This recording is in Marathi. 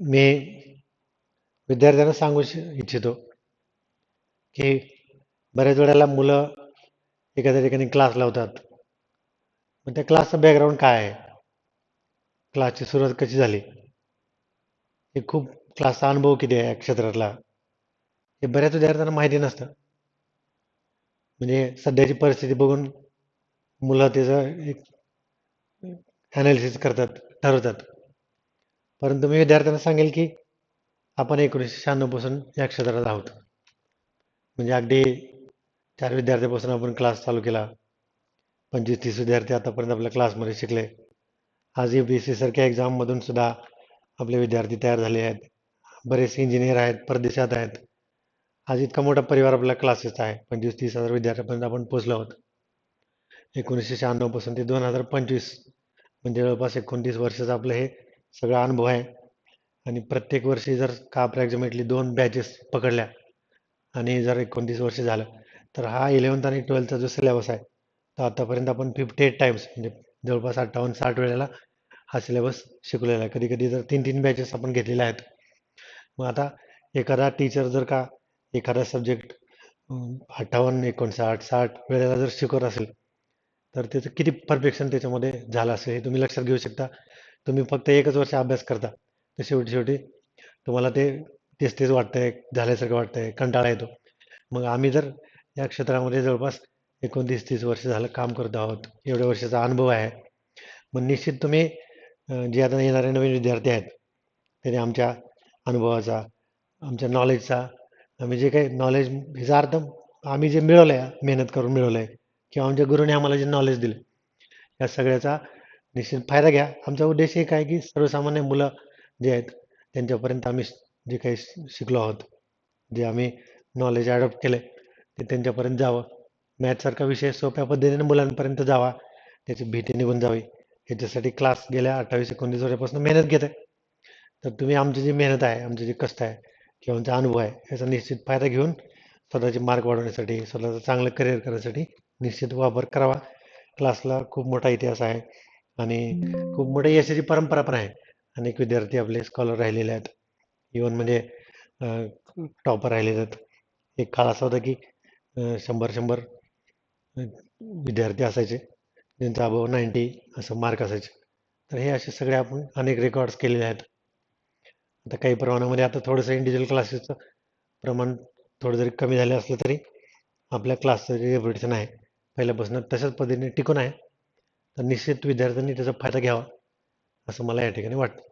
मी विद्यार्थ्यांना सांगू श- इच्छितो की बऱ्याच वेळेला मुलं एखाद्या ठिकाणी क्लास लावतात. मग त्या क्लासचं बॅकग्राऊंड काय आहे? क्लासची सुरुवात कशी झाली? हे खूप क्लासचा अनुभव किती आहे या क्षेत्रातला? हे बऱ्याच विद्यार्थ्यांना माहिती नसतं. म्हणजे सध्याची परिस्थिती बघून मुलं त्याचं एक ॲनालिसिस करतात ठरवतात. परंतु मी विद्यार्थ्यांना सांगेल की आपण एकोणीसशे शहाण्णवपासून या क्षेत्रात आहोत. म्हणजे अगदी चार विद्यार्थ्यापासून आपण क्लास चालू केला. पंचवीस तीस विद्यार्थी आतापर्यंत आपल्या क्लासमध्ये शिकले. आज यू पी एस सी सारख्या एक्झाममधून सुद्धा आपले विद्यार्थी तयार झाले आहेत. बरेचसे इंजिनियर आहेत परदेशात आहेत. आज इतका मोठा परिवार आपल्या क्लासेसचा आहे. पंचवीस तीस हजार विद्यार्थ्यापर्यंत आपण पोचलो आहोत. एकोणीसशे शहाण्णवपासून ते दोन हजार पंचवीस म्हणजे जवळपास एकोणतीस वर्षाचं आपलं हे सगळा अनुभव आहे. आणि प्रत्येक वर्षी जर का अप्रॅक्झिमेटली दोन बॅचेस पकडल्या आणि जर एकोणतीस वर्ष झालं तर हा इलेवन्थ आणि ट्वेल्थचा जो सिलेबस आहे तर आतापर्यंत आपण फिफ्टी एट टाइम्स म्हणजे जवळपास अठ्ठावन्न साठ वेळेला हा सिलेबस शिकवलेला आहे. कधी कधी जर तीन तीन बॅचेस आपण घेतलेल्या आहेत. मग आता एखादा टीचर जर का एखादा सब्जेक्ट अठ्ठावन्न एकोणसाठ साठ वेळेला जर शिकवत असेल तर त्याचं किती परफेक्शन त्याच्यामध्ये झालं असेल हे तुम्ही लक्षात घेऊ शकता. तुम्ही फक्त एकच वर्ष अभ्यास करता. तर शेवटी शेवटी तुम्हाला ते तेच तेच वाटतंय झाल्यासारखं वाटतंय कंटाळा येतो. मग आम्ही जर या क्षेत्रामध्ये जवळपास एकोणतीस तीस वर्ष झालं काम करत आहोत. एवढ्या वर्षाचा अनुभव आहे. मग निश्चित तुम्ही जे आता येणारे नवीन विद्यार्थी आहेत त्याने आमच्या अनुभवाचा आमच्या नॉलेजचा आम्ही जे काही नॉलेज ह्याचा अर्थ आम्ही जे मिळवलं आहे मेहनत करून मिळवलं आहे किंवा आमच्या गुरुने आम्हाला जे नॉलेज दिलं या सगळ्याचा निश्चित फायदा घ्या. आमचा उद्देश एक आहे की सर्वसामान्य मुलं जे आहेत त्यांच्यापर्यंत आम्ही जे काही शिकलो आहोत जे आम्ही नॉलेज ॲडॉप्ट केले ते त्यांच्यापर्यंत जावं. मॅथसारखा विषय सोप्या पद्धतीने मुलांपर्यंत जावा. त्याची भीती निघून जावी. याच्यासाठी क्लास गेल्या अठ्ठावीस एकोणतीस वर्षापासून मेहनत घेत आहे. तर तुम्ही आमची जी मेहनत आहे आमचे जे कष्ट आहे किंवा आमचा अनुभव आहे याचा निश्चित फायदा घेऊन स्वतःचे मार्क वाढवण्यासाठी स्वतःचं चांगलं करिअर करण्यासाठी निश्चित वापर करावा. क्लासला खूप मोठा इतिहास आहे. आणि खूप मोठी यशाची परंपरा पण आहे. अनेक विद्यार्थी आपले स्कॉलर राहिलेले आहेत. इवन म्हणजे टॉपर राहिलेले आहेत. एक काळ असा होता की शंभर शंभर विद्यार्थी असायचे. ज्यांचा अबाव नाईन्टी असं मार्क असायचे. तर हे असे सगळे आपण अनेक रेकॉर्ड्स केलेले आहेत. आता काही प्रमाणामध्ये आता थोडंसं इंडिव्हिज्युअल क्लासेसचं प्रमाण थोडं जरी कमी झालं असलं तरी आपल्या क्लासचं जे रेप्युटेशन आहे पहिल्यापासून तशाच पद्धतीने टिकून आहे. तर निश्चित विद्यार्थ्यांनी त्याचा फायदा घ्यावा असं मला या ठिकाणी वाटतं.